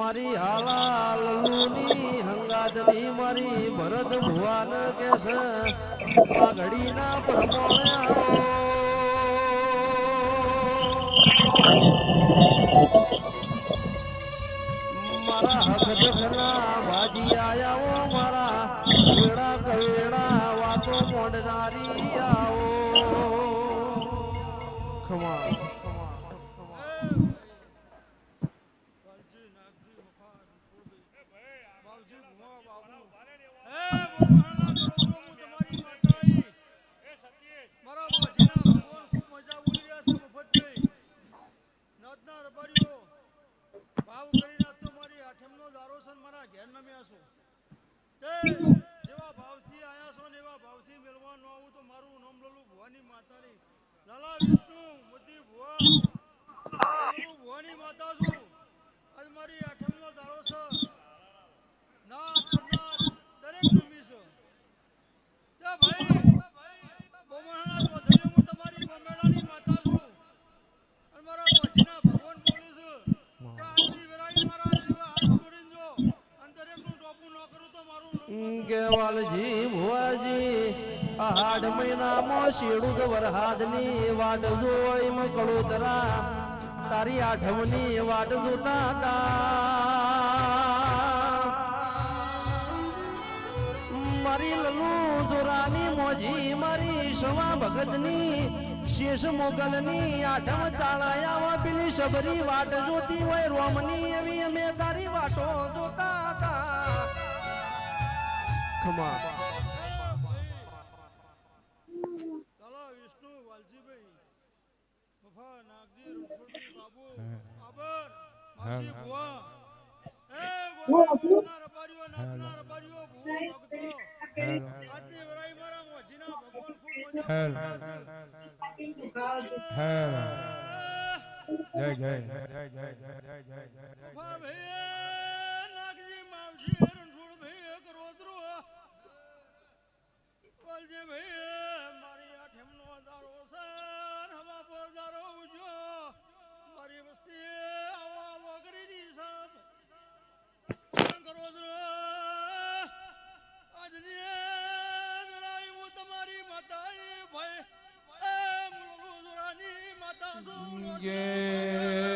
મારી હાલા લલ્લુની હંગાદની મારી ભરત ભુવાન કેસ છે આ ઘડીના પ્રમાણે. મારા હક દખના ભાજી આયા મારા વેડા કવેડા વાતો મોડનારી આવો બાવજી, ભુવા, બાબુ. હે, બોલવાના કરો છો, હું તમારી માતા આઈ. મારા બાજીના ભગવાન ખૂબ મજા ઉડી રહ્યા છે, મફતભાઈ. નાતના રબારીઓ, ભાવ કરી નાખતો મારી આઠમનો દારો છે ને મારા ઘેર નમ્યા છો. તે જેવા ભાવથી આયા છો ને એવા ભાવથી મેળવા ન આવું તો મારું નામ લલું ભુવાની માતાની લાલા વિષ્ણુ મુદ્દી ભુવા ભુવાની માતા છું આજ મારી આઠમનો દારો છે. નાથ પરનાથ દરેક નમી છે. તે ભાઈ બોમણાના ચૌધરી હું તમારી બોમણાની માતા છું. અને મારા પછીના ભગવાન બોલું છું કે આજની વેરાઈ મારા જીવા હાથ જોડીને જો. અને દરેકનું ટોપું ન કરું તો મારું નામ ગેવાલજી ભુવાજી આ મહિનામાં શેડું વરહાદની વાટ જોઈ કળોતરા તારી આઠમની વાટ જોતા તા મારી લલુ જોરાની મોજી, મારી સવા ભગતની, શેષ મોગલની, આઠમ ચાળાયા પેલી શબરી વાટ જોતી હોય, રોમની એવી અમે તારી વાટો જોતા હતા ખમા. મફા નાગજી રણછોડજી બાબુ આબર માજી ભુવા એ ગોપાલના રબારીઓ નાગના રબારીઓ ભુવો ભક્તો આજની વરાઈ મારા મોજીના ભગવાન ખૂબ મજા કરે જય જય જય જય જય જય જય જય ભાઈ નાગજી માવજી રણછોડભાઈ એક રોદરો વાલજીભાઈ Yeah.